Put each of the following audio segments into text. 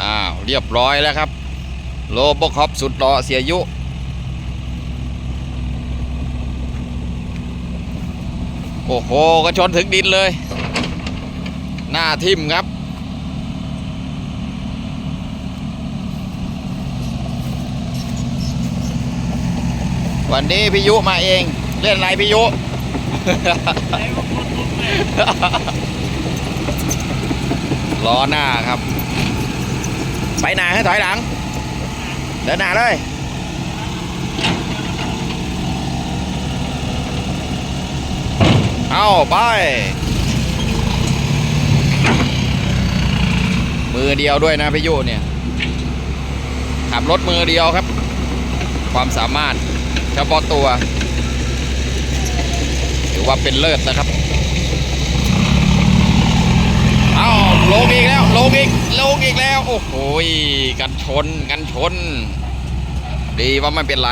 อ้าวเรียบร้อยแล้วครับ โลโบคอปสุดหล่อเสียยุ โอ้โหกระชนถึงดินเลย หน้าทิ่มครับ วันนี้พิยุมาเอง เล่นอะไรพิยุล้อหน้าครับ ไปหนาให้ถอยหลัง เดินหน้าเลยเอาไป มือเดียวด้วยนะพี่ยุเนี่ย ขับรถมือเดียวครับ ความสามารถเฉพาะตัว ถือว่าเป็นเลิศนะครับ เอา ลงอีกแล้วลงอีกลงอีกแล้ว โอ้โหกันชนกันชน ดีว่าไม่เป็นไร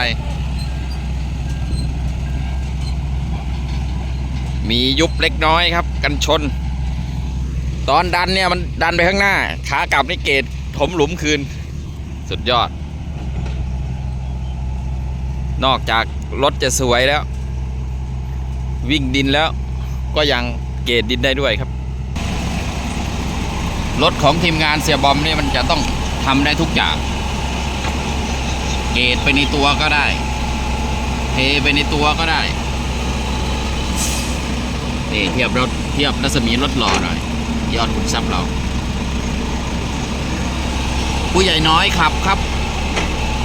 มียุบเล็กน้อยครับ กันชน ตอนดันเนี่ยมันดันไปข้างหน้า ขากลับนี่เกตถมหลุมคืน สุดยอด นอกจากรถจะสวยแล้ว วิ่งดินแล้วก็ยังเกตดินได้ด้วยครับ รถของทีมงานเสียบอมนี่มันจะต้องทำได้ทุกอย่าง เกตไปในตัวก็ได้ เทไปในตัวก็ได้นี่เทียบรถเทียบรัศมีรถหล่อหน่อย ยอดขุนทรัพย์เรา ผู้ใหญ่น้อยขับครับ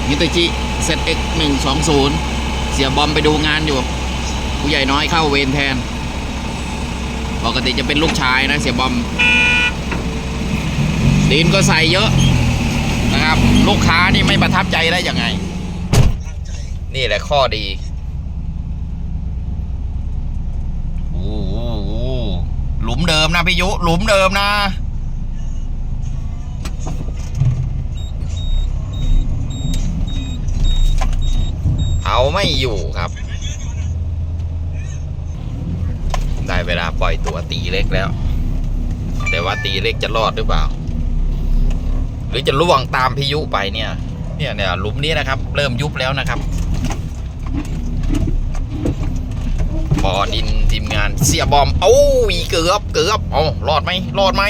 มิตจิเซตเอ็กหนึ่งสองศูนย์เสียบอมไปดูงานอยู่ ผู้ใหญ่น้อยเข้าเวรแทน ปกติจะเป็นลูกชายนะเสียบอม ดินก็ใส่เยอะนะครับ ลูกค้านี่ไม่ประทับใจได้ยังไง นี่แหละข้อดีโอ้โหหลุมเดิมนะพี่ยุ หลุมเดิมนะเอาไม่อยู่ครับ ได้เวลาปล่อยตัวตีเล็กแล้ว แต่ว่าตีเล็กจะรอดหรือเปล่า หรือจะล่วงตามพายุไปเนี่ย เนี่ยเนี่ยหลุมนี้นะครับ เริ่มยุบแล้วนะครับบ่อดินทีมงานเสียบอมโอ้ยเกือบเกือบเอารอดไหมรอดไหม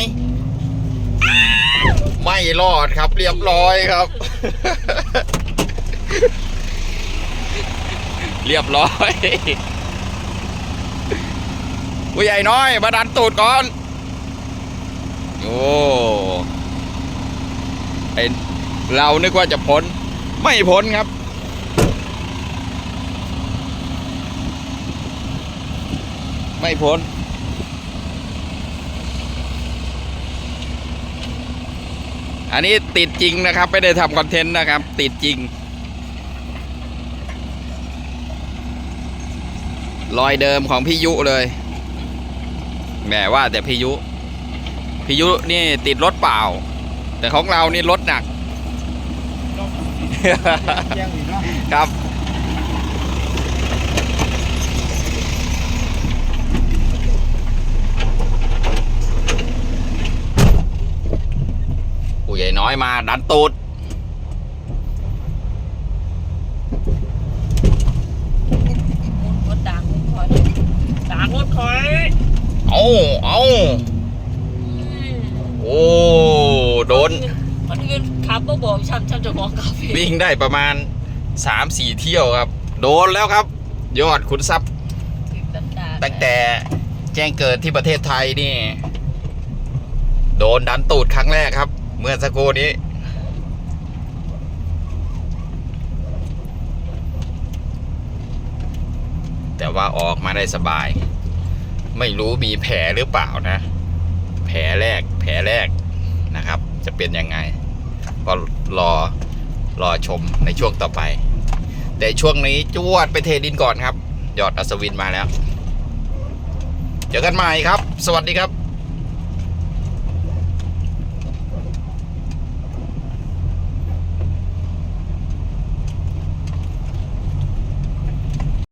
ไม่รอดครับ เรียบร้อยครับ เรียบร้อยผู้ใหญ่น้อยมาดันตูดก่อน โอ้ ไอเรานึกว่าจะพ้น ไม่พ้นครับ ไม่พ้น อันนี้ติดจริงนะครับ ไม่ได้ทำคอนเทนต์นะครับ ติดจริง รอยเดิมของพี่ยุเลยแหมว่าแต่พี่ยุพี่ยุนี่ติดรถเปล่า แต่ของเรานี่รถหนักยังอีกเนาะครับ ผู้ใหญ่น้อยมาดันตูดรถด่างรถถอยด่างรถถอย เอาเอาโอ้ โด นมันเงินขับก็บอกฉันฉันจะบอกคาเฟ่วิ่งได้ประมาณ 3-4 เที่ยวครับ โดนแล้วครับ ยอดขุนทรัพย์ตั้งแต่แจ้งเกิดที่ประเทศไทยนี่ โดนดันตูดครั้งแรกครับ เมื่อสักครู่นี้ แต่ว่าออกมาได้สบาย ไม่รู้มีแผลหรือเปล่านะ แผลแรกแผลแรกนะครับ จะเป็นยังไงก็รอรอชมในช่วงต่อไป แต่ช่วงนี้จวดไปเทดินก่อนครับ ยอดอัศวินมาแล้ว เจอกันใหม่ครับ สวัสดีครับ